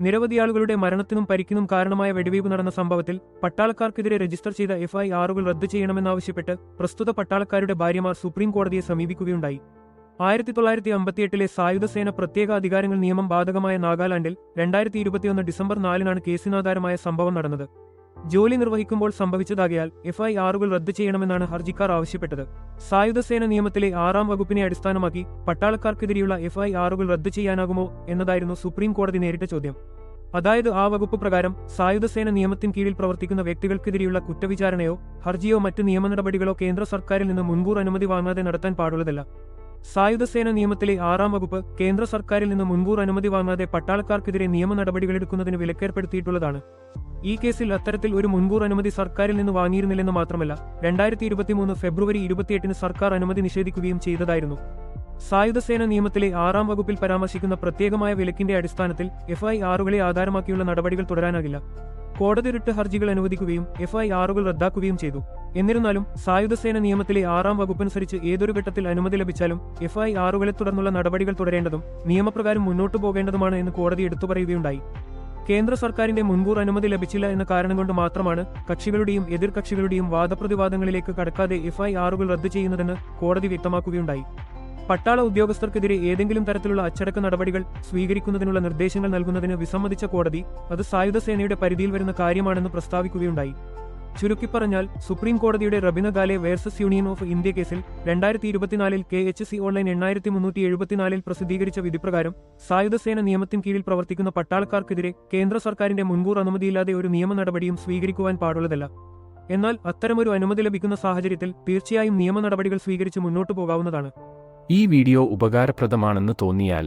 നിരവധി ആളുകളുടെ മരണത്തിനും പരിക്കിനും കാരണമായ വെടിവയ്പ് നടന്ന സംഭവത്തിൽ പട്ടാളക്കാർക്കെതിരെ രജിസ്റ്റർ ചെയ്ത എഫ്ഐആറുകൾ റദ്ദു ചെയ്യണമെന്നാവശ്യപ്പെട്ട് പ്രസ്തുത പട്ടാളക്കാരുടെ ഭാര്യമാർ സുപ്രീം കോടതിയെ സമീപിക്കുകയുണ്ടായി. ആയിരത്തി തൊള്ളായിരത്തി അമ്പത്തിയെട്ടിലെ സായുധസേന പ്രത്യേക അധികാരങ്ങൾ നിയമം ബാധകമായ നാഗാലാൻഡിൽ രണ്ടായിരത്തി ഇരുപത്തിയൊന്ന് ഡിസംബർ നാലിനാണ് കേസിനാധാരമായ സംഭവം നടന്നത്. ജോലി നിർവഹിക്കുമ്പോൾ സംഭവിച്ചതാകയാൽ എഫ്ഐആറുകൾ റദ്ദു ചെയ്യണമെന്നാണ് ഹർജിക്കാർ ആവശ്യപ്പെട്ടത്. സായുധസേന നിയമത്തിലെ ആറാം വകുപ്പിനെ അടിസ്ഥാനമാക്കി പട്ടാളക്കാർക്കെതിരെയുള്ള എഫ്ഐആറുകൾ റദ്ദു ചെയ്യാനാകുമോ എന്നതായിരുന്നു സുപ്രീം കോടതി നേരിട്ട ചോദ്യം. അതായത് ആ വകുപ്പ് പ്രകാരം സായുധസേന നിയമത്തിന് കീഴിൽ പ്രവർത്തിക്കുന്ന വ്യക്തികൾക്കെതിരെയുള്ള കുറ്റവിചാരണയോ ഹർജിയോ മറ്റ് നിയമ നടപടികളോ കേന്ദ്ര സർക്കാരിൽ നിന്ന് മുൻകൂർ അനുമതി വാങ്ങാതെ നടത്താൻ പാടുള്ളതല്ല. സായുധസേന നിയമത്തിലെ ആറാം വകുപ്പ് കേന്ദ്ര സർക്കാരിൽ നിന്ന് മുൻകൂർ അനുമതി വാങ്ങാതെ പട്ടാളക്കാർക്കെതിരെ നിയമ നടപടികളെടുക്കുന്നതിന് വിലക്കേർപ്പെടുത്തിയിട്ടുള്ളതാണ്. ഈ കേസിൽ അത്തരത്തിൽ ഒരു മുൻകൂർ അനുമതി സർക്കാരിൽ നിന്ന് വാങ്ങിയിരുന്നില്ലെന്ന് മാത്രമല്ല രണ്ടായിരത്തി ഇരുപത്തിമൂന്ന് ഫെബ്രുവരി ഇരുപത്തിയെട്ടിന് സർക്കാർ അനുമതി നിഷേധിക്കുകയും ചെയ്തതായിരുന്നു. സായുധസേന നിയമത്തിലെ ആറാം വകുപ്പിൽ പരാമർശിക്കുന്ന പ്രത്യേകമായ വിലക്കിന്റെ അടിസ്ഥാനത്തിൽ എഫ്ഐആറുകളെ ആധാരമാക്കിയുള്ള നടപടികൾ തുടരാനാകില്ല. കോടതി റിട്ട് ഹർജികൾ അനുവദിക്കുകയും എഫ്ഐആറുകൾ റദ്ദാക്കുകയും ചെയ്തു. എന്നിരുന്നാലും സായുധസേന നിയമത്തിലെ ആറാം വകുപ്പനുസരിച്ച് ഏതൊരു ഘട്ടത്തിൽ അനുമതി ലഭിച്ചാലും എഫ്ഐആറുകളെ തുടർന്നുള്ള നടപടികൾ തുടരേണ്ടതും നിയമപ്രകാരം മുന്നോട്ടു പോകേണ്ടതുമാണ് എന്ന് കോടതി എടുത്തു പറയുകയുണ്ടായി. കേന്ദ്ര സർക്കാരിന്റെ മുൻകൂർ അനുമതി ലഭിച്ചില്ല എന്ന കാരണം കൊണ്ട് മാത്രമാണ് കക്ഷികളുടെയും എതിർ കക്ഷികളുടെയും വാദപ്രതിവാദങ്ങളിലേക്ക് കടക്കാതെ എഫ്ഐആറുകൾ റദ്ദു ചെയ്യുന്നതെന്ന് കോടതി വ്യക്തമാക്കുകയുണ്ടായി. പട്ടാള ഉദ്യോഗസ്ഥർക്കെതിരെ ഏതെങ്കിലും തരത്തിലുള്ള അച്ചടക്ക നടപടികൾ സ്വീകരിക്കുന്നതിനുള്ള നിർദ്ദേശങ്ങൾ നൽകുന്നതിന് വിസമ്മതിച്ച കോടതി അത് സായുധസേനയുടെ പരിധിയിൽ വരുന്ന കാര്യമാണെന്ന് പ്രസ്താവിക്കുകയുണ്ടായി. ചുരുക്കിപ്പറഞ്ഞാൽ സുപ്രീം കോടതിയുടെ Rabina Ghale versus union of India കേസിൽ രണ്ടായിരത്തി ഇരുപത്തിനാലിൽ കെ എച്ച് സി ഓൺലൈൻ എണ്ണായിരത്തി മുന്നൂറ്റി എഴുപത്തിനാലിൽ പ്രസിദ്ധീകരിച്ച വിധിപ്രകാരം സായുധസേന നിയമത്തിന് കീഴിൽ പ്രവർത്തിക്കുന്ന പട്ടാളക്കാർക്കെതിരെ കേന്ദ്ര സർക്കാരിന്റെ മുൻകൂർ അനുമതിയില്ലാതെ ഒരു നിയമ നടപടിയും സ്വീകരിക്കുവാൻ പാടുള്ളതല്ല. എന്നാൽ അത്തരമൊരു അനുമതി ലഭിക്കുന്ന സാഹചര്യത്തിൽ തീർച്ചയായും നിയമ നടപടികൾ സ്വീകരിച്ച് മുന്നോട്ടു പോകാവുന്നതാണ്. ഈ വീഡിയോ ഉപകാരപ്രദമാണെന്ന് തോന്നിയാൽ